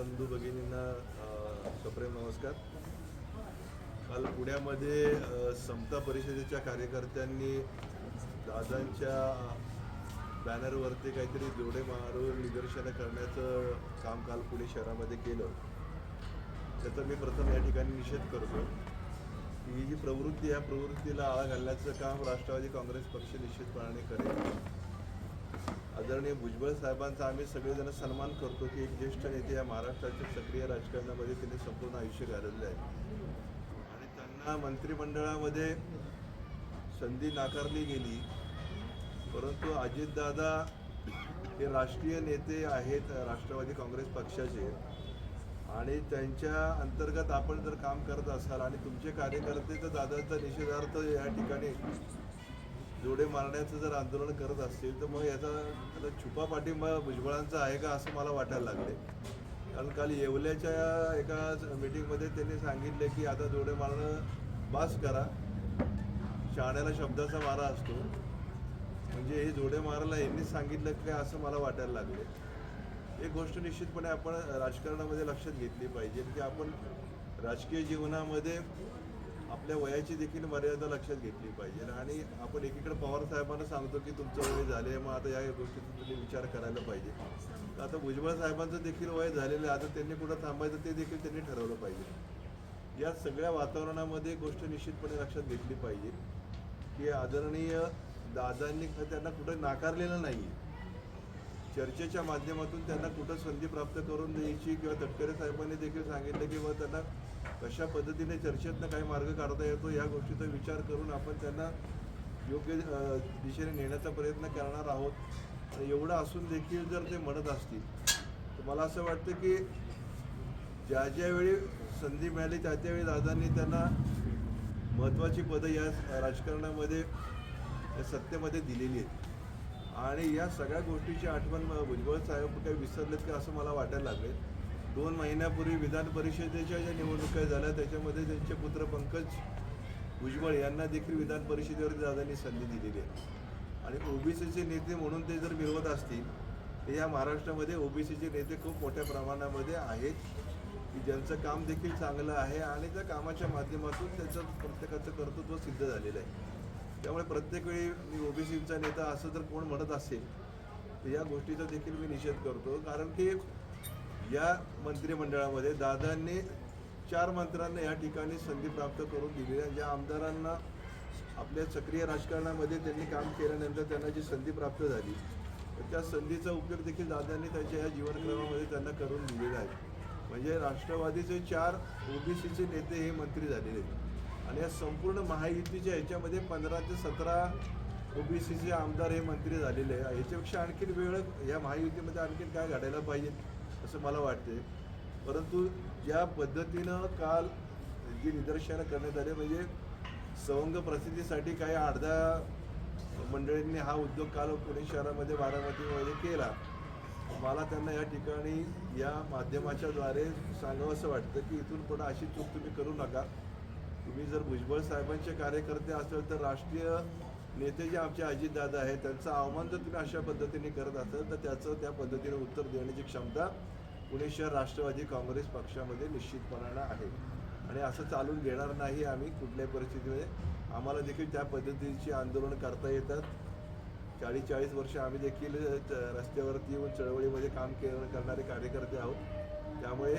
बंधू भगिनींना सप्रेम नमस्कार. काल पुण्यामध्ये समता परिषदेच्या कार्यकर्त्यांनी दादांच्या बॅनरवरती काहीतरी जोडे मारून निदर्शनं करण्याचं काम काल पुणे शहरामध्ये केलं. त्याचा मी प्रथम या ठिकाणी निषेध करतो. ही जी प्रवृत्ती आहे या प्रवृत्तीला आळा घालण्याचं काम राष्ट्रवादी काँग्रेस पक्ष निश्चितपणाने करेल. आदरणीय भुजबळ साहेबांचा आम्ही सगळेजण सन्मान करतो की एक ज्येष्ठ नेते या महाराष्ट्राच्या सक्रिय राजकारणामध्ये त्यांनी संपूर्ण आयुष्य घालवले आहे. आणि त्यांना मंत्रिमंडळामध्ये संधी नाकारली गेली परंतु अजितदादा हे राष्ट्रीय नेते आहेत राष्ट्रवादी काँग्रेस पक्षाचे. आणि त्यांच्या अंतर्गत आपण जर काम करत असाल आणि तुमचे कार्यकर्ते तर दादाचा निषेधार्थ या ठिकाणी जोडे मारण्याचं जर आंदोलन करत असतील तर मग याचा छुपा पाठिंबा भुजबळांचा आहे का असं मला वाटायला लागले कारण काल येवल्याच्या एका मीटिंगमध्ये त्यांनी सांगितले की आता जोडे मारणं बास करा. शाण्याला शब्दाचा मारा असतो. म्हणजे हे जोडे मारायला यांनीच सांगितलं काय असं मला वाटायला लागले एक गोष्ट निश्चितपणे आपण राजकारणामध्ये लक्षात घेतली पाहिजे की आपण राजकीय जीवनामध्ये आपल्या वयाची देखील मर्यादा लक्षात घेतली पाहिजे. आणि आपण एकीकडे पवार साहेबांना सांगतो की तुमचं वय झाले मग आता या गोष्टीचा तुम्ही विचार करायला पाहिजे. आता भुजबळ साहेबांचं देखील वय झालेलं आहे आता त्यांनी कुठं थांबायचं ते देखील त्यांनी ठरवलं पाहिजे. या सगळ्या वातावरणामध्ये गोष्ट निश्चितपणे लक्षात घेतली पाहिजे की आदरणीय दादांनी त्यांना कुठं नाकारलेलं नाही चर्चेच्या माध्यमातून त्यांना कुठं संधी प्राप्त करून द्यायची किंवा तटकरे साहेबांनी देखील सांगितलं की बा त्यांना कशा पद्धतीने चर्चेतनं काही मार्ग काढता येतो या गोष्टीचा विचार करून आपण त्यांना योग्य दिशेने नेण्याचा प्रयत्न करणार आहोत. एवढं असून देखील जर ते म्हणत असतील तर मला असं वाटतं की ज्या ज्यावेळी संधी मिळाली त्या त्यावेळी दादांनी त्यांना महत्त्वाची पदं या राजकारणामध्ये या सत्तेमध्ये दिलेली आहेत. आणि या सगळ्या गोष्टीची आठवण भुजबळ साहेब काही विसरलेत का असं मला वाटायला लागले दोन महिन्यापूर्वी विधान परिषदेच्या ज्या निवडणुका झाल्या त्याच्यामध्ये त्यांचे पुत्र पंकज भुजबळ यांना देखील विधान परिषदेवर दादांनी संधी दिलेली आहे. आणि ओबीसीचे नेते म्हणून ते जर मिळवत असतील तर या महाराष्ट्रामध्ये ओबीसीचे नेते खूप मोठ्या प्रमाणामध्ये आहेत. की ज्यांचं काम देखील चांगलं आहे आणि त्या कामाच्या माध्यमातून त्याचं प्रत्येकाचं कर्तृत्व सिद्ध झालेलं आहे. त्यामुळे प्रत्येक वेळी मी ओबीसीचा नेता असं जर कोण म्हणत असेल तर या गोष्टीचा देखील मी निषेध करतो. कारण की या मंत्रिमंडळामध्ये दादांनी चार मंत्र्यांना या ठिकाणी संधी प्राप्त करून दिली आहे. ज्या आमदारांना आपल्या सक्रिय राजकारणामध्ये त्यांनी काम केल्यानंतर त्यांना जी संधी प्राप्त झाली तर त्या संधीचा उपयोग देखील दादांनी त्यांच्या या जीवनक्रमामध्ये त्यांना करून दिलेला आहे. म्हणजे राष्ट्रवादीचे चार ओबीसीचे नेते हे मंत्री झालेले आहेत. आणि या संपूर्ण महायुतीच्या ह्याच्यामध्ये पंधरा ते सतरा ओबीसीचे आमदार हे मंत्री झालेले आहे. ह्याच्यापेक्षा आणखीन वेळ या महायुतीमध्ये आणखीन काय घडायला पाहिजे? असं मला वाटते परंतु ज्या पद्धतीनं काल जी निदर्शनं करण्यात आली म्हणजे सवंग प्रसिद्धीसाठी काही अर्ध्या मंडळींनी हा उद्योग काल पुणे शहरामध्ये बारामतीमध्ये केला. मला त्यांना या ठिकाणी या माध्यमाच्या द्वारे सांगावं असं वाटतं की इथून पुढे अशी चूक तुम्ही करू नका. तुम्ही जर भुजबळ साहेबांचे कार्यकर्ते असेल तर राष्ट्रीय नेते जे आमचे अजितदादा आहेत त्यांचा आव्हान जर तुम्ही अशा पद्धतीने करत असाल तर त्याचं त्या पद्धतीने उत्तर देण्याची क्षमता पुणे शहर राष्ट्रवादी काँग्रेस पक्षामध्ये निश्चितपणानं आहे. आणि असं चालून घेणार नाही आम्ही कुठल्याही परिस्थितीमध्ये. आम्हाला देखील त्या पद्धतीची आंदोलन करता येतात. चाळीस चाळीस वर्ष आम्ही देखील रस्त्यावरती येऊन चळवळीमध्ये काम के करणारे कार्यकर्ते आहोत. त्यामुळे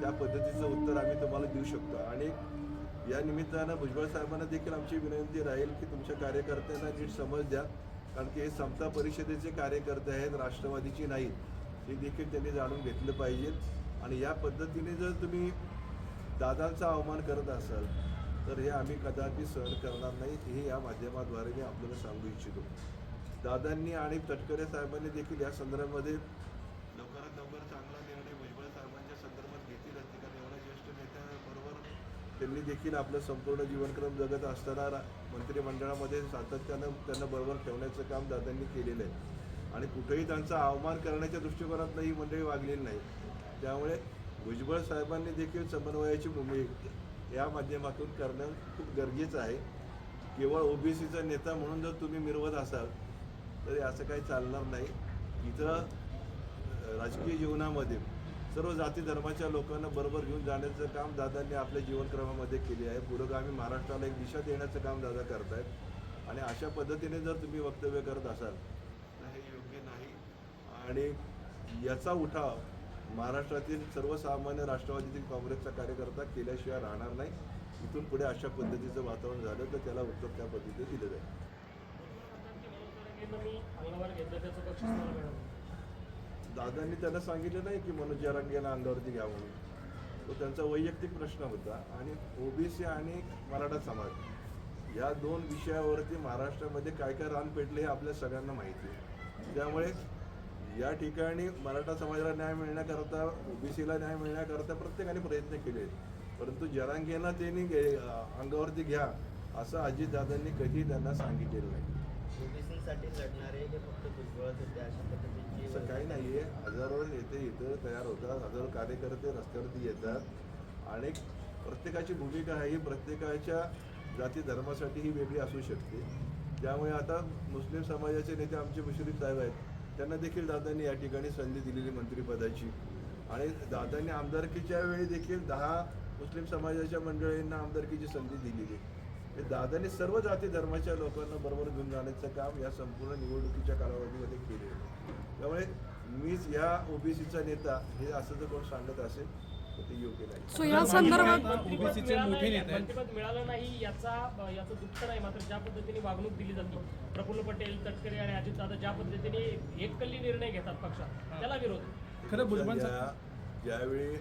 त्या पद्धतीचं उत्तर आम्ही तुम्हाला देऊ शकतो. आणि या निमित्तानं भुजबळ साहेबांना देखील आमची विनंती राहील की तुमच्या कार्यकर्त्यांना नीट समज द्या. कारण की हे समता परिषदेचे कार्यकर्ते आहेत राष्ट्रवादीची नाहीत. हे देखील त्यांनी जाणून घेतलं पाहिजे. आणि या पद्धतीने जर तुम्ही दादांचा अवमान करत असाल तर हे आम्ही कदापि सहन करणार नाही. हे या माध्यमाद्वारे मी आपल्याला सांगू इच्छितो. दादांनी आणि तटकरे साहेबांनी देखील या संदर्भामध्ये लवकरात लवकर चांगला निर्णय भुजबळ साहेबांच्या संदर्भात घेतील कारण एवढ्या ज्येष्ठ नेत्याबरोबर त्यांनी देखील आपलं संपूर्ण जीवनक्रम जगत असताना मंत्रिमंडळामध्ये सातत्यानं त्यांना बरोबर ठेवण्याचं काम दादांनी केलेलं आहे. आणि कुठेही त्यांचा अवमान करण्याच्या दृष्टिकोनातनं ही मंडळी वागलेली नाही. त्यामुळे भुजबळ साहेबांनी देखील समन्वयाची भूमिका या माध्यमातून करणं खूप गरजेचं आहे. केवळ ओबीसीचा नेता म्हणून जर तुम्ही मिरवत असाल तरी असं काही चालणार नाही. इथं राजकीय जीवनामध्ये सर्व जाती धर्माच्या लोकांना बरोबर घेऊन जाण्याचं काम दादांनी आपल्या जीवनक्रमामध्ये केले आहे. पुरोगामी महाराष्ट्राला एक दिशा देण्याचं काम दादा करतायत. आणि अशा पद्धतीने जर तुम्ही वक्तव्य करत असाल तर हे योग्य नाही. आणि याचा उठाव महाराष्ट्रातील सर्वसामान्य राष्ट्रवादीतील काँग्रेसचा कार्यकर्ता केल्याशिवाय राहणार नाही. इथून पुढे अशा पद्धतीचं वातावरण झालं तर त्याला उत्तर त्या पद्धतीने दिलं जाईल मी अंगावर घेतलं त्याचं बक्षीस मला मिळालं दादांनी त्यांना सांगितलं नाही की मनोज जरांगेला अंगावरती घ्या म्हणून. तो त्यांचा वैयक्तिक प्रश्न होता आणि ओबीसी आणि मराठा समाज या दोन विषयावरती महाराष्ट्रामध्ये काय काय रान पेटले हे आपल्या सगळ्यांना माहिती आहे. त्यामुळे या ठिकाणी मराठा समाजाला न्याय मिळण्याकरता ओबीसीला न्याय मिळण्याकरता प्रत्येकाने प्रयत्न केले परंतु जरांगेना त्यांनी घे- अंगावरती घ्या असं अजितदादांनी कधी त्यांना सांगितलेलं नाही. ओबीसीसाठी लढणारे हे फक्त भुजबळच होते अशा पद्धतीने असं काही नाहीये. हजारो नेते इथं तयार होतात. हजारो कार्यकर्ते रस्त्यावरती येतात. आणि प्रत्येकाची भूमिका आहे. ही प्रत्येकाच्या जाती धर्मासाठी ही वेगळी असू शकते. त्यामुळे आता मुस्लिम समाजाचे नेते आमचे मुश्रीफ साहेब आहेत. त्यांना देखील दादांनी या ठिकाणी संधी दिलेली मंत्रिपदाची. आणि दादांनी आमदारकीच्या वेळी देखील दहा मुस्लिम समाजाच्या मंडळींना आमदारकीची संधी दिलेली. दादांनी सर्व जाती धर्माच्या लोकांना बरोबर घेऊन जाण्याचं काम या संपूर्ण निवडणुकीच्या कालावधीमध्ये केले त्यामुळे मीच या ओबीसीचा नेता हे असं जर कोण सांगत असेल तर ते योग्य नाही सो या संदर्भात मिळालं मोठे नाही- नेते आहेत. मंत्रिपद मिळालं नाही याचा याचं दुःख नाही मात्र ज्या पद्धतीने वागणूक दिली जाते प्रफुल्ल पटेल तटकरे आणि अजित दादा ज्या पद्धतीने एककल्ली निर्णय घेतात पक्षात त्याला विरोध. खरं भुजबळ ज्या- ज्यावेळी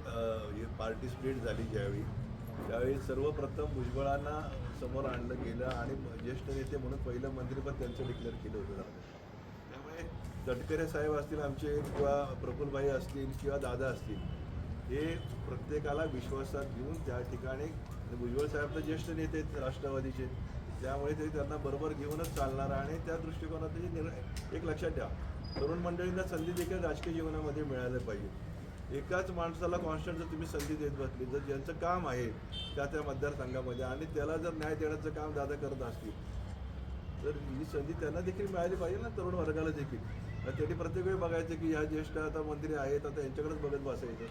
ही पार्टी स्प्लिट झाली ज्यावेळी त्यावेळी सर्वप्रथम भुजबळांना समोर आणलं गेलं आणि ज्येष्ठ नेते म्हणून पहिलं मंत्रिपद त्यांचं डिक्लेअर केलं होतं. त्यामुळे तटकरे साहेब असतील आमचे किंवा प्रफुलभाई असतील किंवा दादा असतील हे प्रत्येकाला विश्वासात घेऊन त्या ठिकाणी भुजबळ साहेब तर ज्येष्ठ नेते आहेत राष्ट्रवादीचे त्यामुळे ते त्यांना बरोबर घेऊनच चालणार आणि त्या दृष्टिकोनात निर्णय एक लक्षात ठेवा. तरुण मंडळींना संधी देखील राजकीय जीवनामध्ये मिळायला पाहिजे. एकाच माणसाला कॉन्स्टंट जर तुम्ही संधी देत बसली जर ज्यांचं काम आहे त्या त्या मतदारसंघामध्ये आणि त्याला जर न्याय देण्याचं काम दादा करत असतील तर ही संधी त्यांना देखील मिळाली पाहिजे ना तरुण वर्गाला देखील. त्यांनी प्रत्येक वेळी बघायचं की ह्या ज्येष्ठ आता मंत्री आहेत आता यांच्याकडेच बघत बसायचं.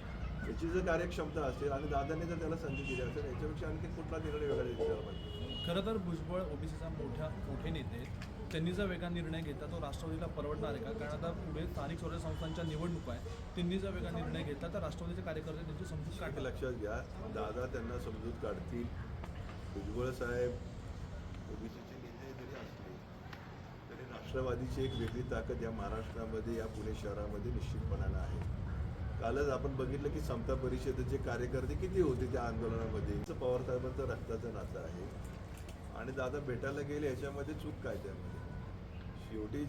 याची जर कार्यक्षमता असेल आणि दादांनी जर त्याला संधी दिली असेल याच्यापेक्षा आणखी कुठला निर्णय वेगळा घेतला पाहिजे? खरं तर भुजबळ ओबीसीचा मोठ्या मोठे नेते त्यांनी जर वेगळा निर्णय घेतला तो राष्ट्रवादीला परवडणार आहे. का कारण आता पुढे स्थानिक स्वराज्य संस्थांच्या निवडणुका आहे. त्यांनी जर वेगळा निर्णय घेतला तर राष्ट्रवादीचे कार्यकर्ते त्यांची समजूत काढतील. लक्षात घ्या. दादा त्यांना समजूत काढतील. भुजबळ साहेब ओबीसीचे नेते जरी असले तरी राष्ट्रवादीची एक वेगळी ताकद या महाराष्ट्रामध्ये या पुणे शहरामध्ये निश्चितपणानं आहे. कालच आपण बघितलं की समता परिषदेचे कार्यकर्ते किती होते त्या आंदोलनामध्ये. पवार साहेबांचं रक्ताचं नातं आहे. आणि दादा भेटायला गेले याच्यामध्ये चूक काय त्यामध्ये? शेवटी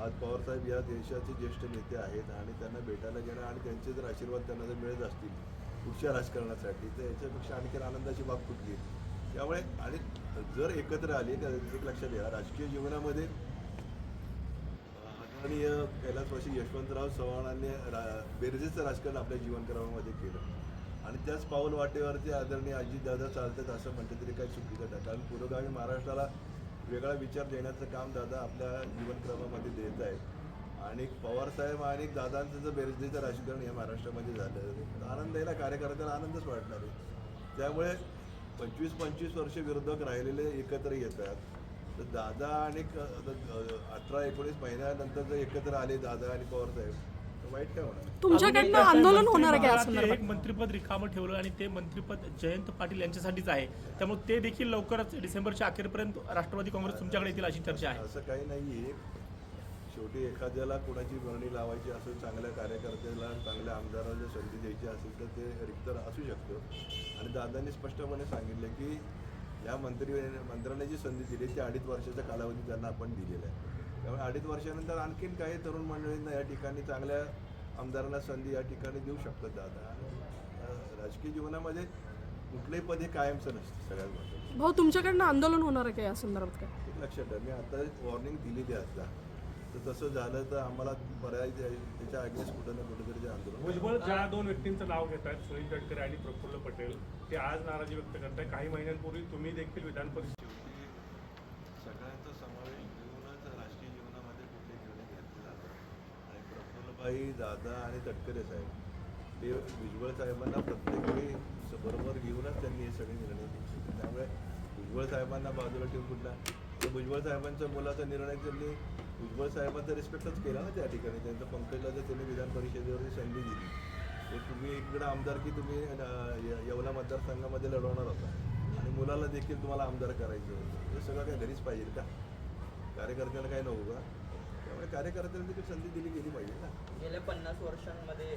आज पवारसाहेब या देशाचे ज्येष्ठ नेते आहेत आणि त्यांना भेटायला गेलं आणि त्यांचे जर आशीर्वाद त्यांना जर मिळत असतील पुढच्या राजकारणासाठी तर याच्यापेक्षा आणखी आनंदाची बाब कुठली? त्यामुळे आणि जर एकत्र आले तर एक लक्षात घ्या राजकीय जीवनामध्ये आदरणीय कैलासवासी यशवंतराव चव्हाणांनी रा बेरजेचं राजकारण आपल्या जीवनक्रमामध्ये केलं. आणि त्याच पाऊल वाटेवरती आदरणीय अजितदादा चालतात असं म्हटलं तरी काही चुकीचं नाही कारण पुरोगामी महाराष्ट्राला वेगळा विचार देण्याचं काम दादा आपल्या जीवनक्रमामध्ये देत आहे. आणि पवारसाहेब आणि दादांचं जर बेरजेचं राजकारण या महाराष्ट्रामध्ये झालं तर आनंद यायला कार्यकर्त्याला आनंदच वाटणार आहे. त्यामुळे पंचवीस पंचवीस वर्ष विरोधक राहिलेले एकत्र येतात. तर दादा आणि अठरा एकोणीस महिन्यानंतर जर एकत्र आले दादा आणि पवारसाहेब वाईट काय होणार तुमच्याकडनं आंदोलन होणार आहे का या मंत्रिमंडळात संदर्भात एक मंत्रिपद रिकामं ठेवलं आणि ते मंत्रिपद जयंत पाटील यांच्यासाठीच आहे. त्यामुळे ते देखील लवकरच डिसेंबरच्या अखेरपर्यंत राष्ट्रवादी काँग्रेस तुमच्याकडे येतील अशी चर्चा आहे. असं काही नाहीये शेवटी एखाद्याला कोणाची वर्णी लावायची असेल चांगल्या कार्यकर्त्याला चांगल्या आमदाराला संधी द्यायची असेल तर ते रिक्त असू शकतं. आणि दादांनी स्पष्टपणे सांगितलं की या मंत्री मंत्र्यांना जी संधी दिली ती अडीच वर्षाचा कालावधी त्यांना आपण दिलेला आहे. त्यामुळे अडीच वर्षानंतर आणखीन काही तरुण मंडळींना या ठिकाणी चांगल्या आमदारांना संधी या ठिकाणी देऊ शकतात दादा. राजकीय जीवनामध्ये कुठलंही पद हे कायमचं नसतं सगळ्यात महत्त्वाचं. भाऊ तुमच्याकडनं आंदोलन होणार आहे का या संदर्भात काय? लक्षात ठेवा मी आता वॉर्निंग दिलेली आहे आता. तर तसं झालं तर आम्हाला पर्याय द्या- त्याच्या अगेन्स्ट कुठं ना कुठेतरी ते आंदोलन भुजबळ ज्या दोन व्यक्तींचं नाव घेत आहेत सुनील तटकरे आणि प्रफुल्ल पटेल ते आज नाराजी व्यक्त करताय. काही महिन्यांपूर्वी तुम्ही देखील विधान परिषद शेवटी सगळ्यांचा समावेश घेऊनच राजकीय जीवनामध्ये दादा आणि तटकरे साहेब ते भुजबळ साहेबांना प्रत्येक वेळी बरोबर घेऊनच त्यांनी हे सगळे निर्णय घेतले त्यामुळे भुजबळ साहेबांना बाजूला ठेवून कुठला? तर भुजबळ साहेबांच्या मुलाचा निर्णय त्यांनी भुजबळ साहेबांचा रिस्पेक्टच केला ना त्या ठिकाणी. त्यांचं पंकजला जर त्यांनी विधान परिषदेवरती संधी दिली तर तुम्ही इकडं आमदारकी तुम्ही य- येवला मतदारसंघामध्ये लढवणार होता? आणि मुलाला देखील तुम्हाला आमदार करायचं होतं. हे सगळं काय घरीच पाहिजे का? कार्यकर्त्यांना काय नको का? त्यामुळे कार्यकर्त्यांना देखील संधी दिली गेली पाहिजे ना. गेल्या पन्नास वर्षांमध्ये